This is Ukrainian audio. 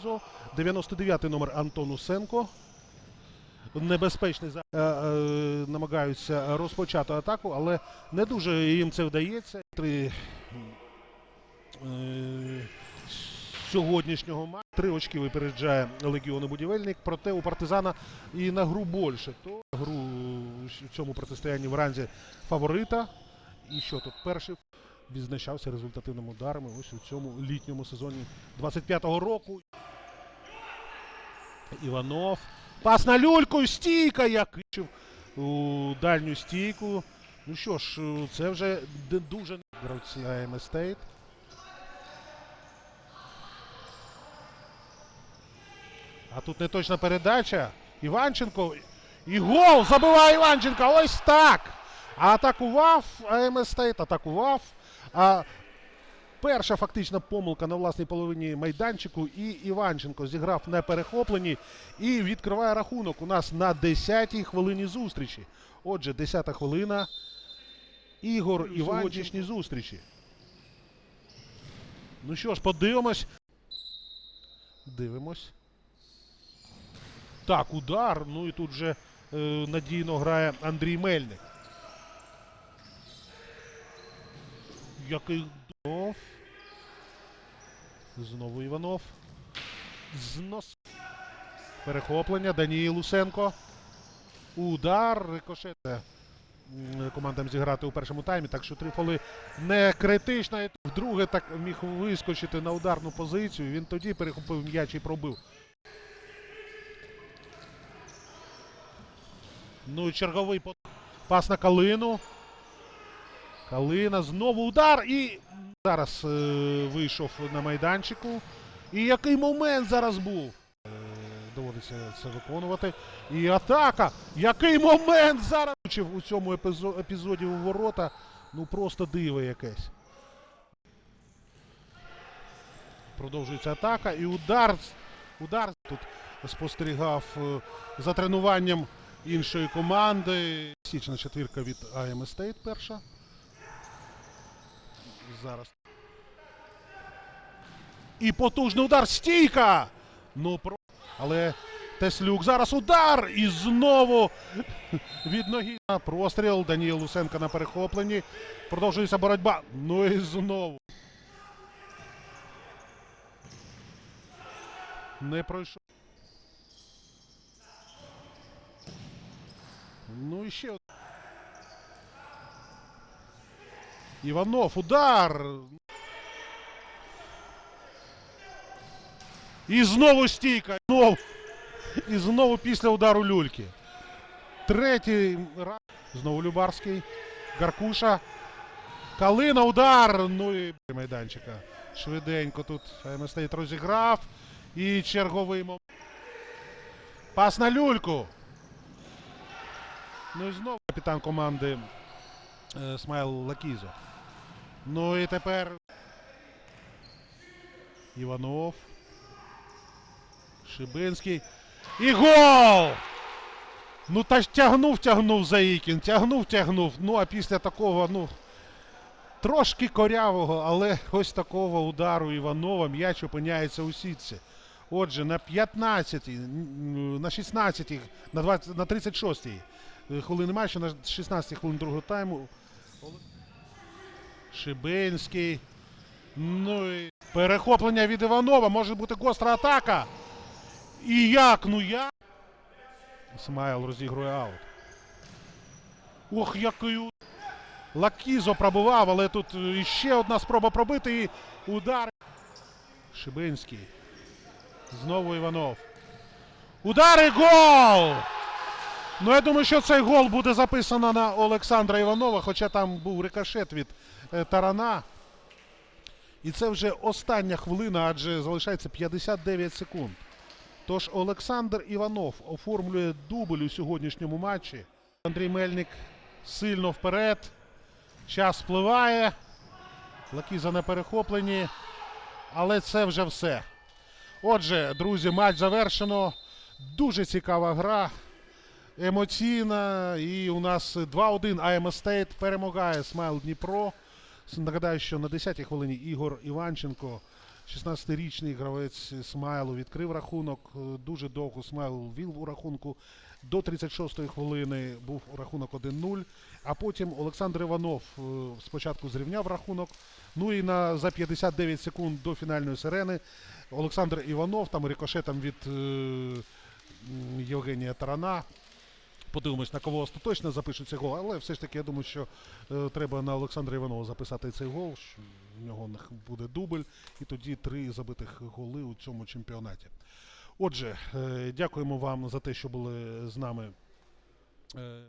Кізо, 99-й номер Антон Усенко. Небезпечний е, е, намагаються розпочати атаку, але не дуже їм це вдається. Три е, сьогоднішнього матчу. Три очки випереджає Легіону Будівельник, проте у партизана і на гру більше. То гру в цьому протистоянні в ранзі фаворита. І що тут перший відзначався результативними ударами ось у цьому літньому сезоні 25-го року. Іванов. Пас на люльку, стійка як у дальню стійку. Ну що ж, це вже дуже гравці Стейт. А тут неточна передача. Іванченко. І гол! Забиває Іванченко! Ось так! А атакував АМ Стейт, атакував. А перша фактична помилка на власній половині майданчику. І Іванченко зіграв на перехопленні і відкриває рахунок у нас на 10-й хвилині зустрічі. Отже, 10-та хвилина. Ігор Іванчичні зустрічі. Ну що ж, подивимось. Дивимось. Так, удар. Ну і тут вже е, надійно грає Андрій Мельник. Який. Знову Іванов. Знос. Перехоплення. Даніїл Лусенко. Удар. Рикошет. Командам зіграти у першому таймі, так що трифоли не критично. Вдруге так міг вискочити на ударну позицію. Він тоді перехопив м'яч і пробив. Ну черговий пас на Калину. Калина знову удар і зараз е, вийшов на майданчику. І який момент зараз був? Е, доводиться це виконувати. І атака! Який момент зараз у цьому епізоді у ворота. Ну просто диво якесь. Продовжується атака і удар. Удар тут спостерігав е, за тренуванням іншої команди. Січна четвірка від АМ Стейт перша. Зараз. І потужний удар. Стійка! Ну, про... Але Теслюк зараз удар! І знову від ноги. Простріл. Даніїл Лусенко на перехопленні. Продовжується боротьба. Ну і знову. Не пройшов. Ну і ще. Іванов, удар. І знову стійка. Знову. І знову після удару люльки. Третій раз. Знову Любарський. Гаркуша. Калина, удар. Ну і майданчика. Швиденько тут Стоїть розіграв. І черговий момент. Пас на люльку. Ну і знову капітан команди е, Смайл Лакізо. Ну і тепер Іванов. Шибинський. І гол! Ну та ж тягнув, тягнув Заїкін, тягнув, тягнув. Ну а після такого, ну. Трошки корявого, але ось такого удару Іванова м'яч опиняється у сітці. Отже, на 15-й, на 16-й, на, 20, на 36-й хвилини матчу, на 16-й хвилин другого тайму. Шибинський. Ну і перехоплення від Іванова. Може бути гостра атака. І як? Ну як? Смайл розігрує аут. Ох, який Лакізо пробував, але тут е, ще одна спроба пробити і удар. Шибинський. Знову Іванов. Удар і гол! Ну, я думаю, що цей гол буде записано на Олександра Іванова, хоча там був рикошет від е, Тарана. І це вже остання хвилина, адже залишається 59 секунд. Тож Олександр Іванов оформлює дубль у сьогоднішньому матчі. Андрій Мельник сильно вперед. Час впливає. Лакіза на перехопленні. Але це вже все. Отже, друзі, матч завершено. Дуже цікава гра. Емоційна. І у нас 2-1 АМ Стейт перемагає Смайл Дніпро. Нагадаю, що на 10-й хвилині Ігор Іванченко, 16-річний гравець Смайлу, відкрив рахунок. Е, Дуже довго Смайл вів у рахунку. До 36-ї хвилини був рахунок 1-0. А потім Олександр Іванов е, спочатку зрівняв рахунок. Ну і на, за 59 секунд до фінальної сирени Олександр Іванов там рикошетом від е, Євгенія Тарана. Подивимось, на кого остаточно запишуть цей гол, але все ж таки я думаю, що е, треба на Олександра Іванова записати цей гол. Що в нього буде дубль, і тоді три забитих голи у цьому чемпіонаті. Отже, е, дякуємо вам за те, що були з нами. Е,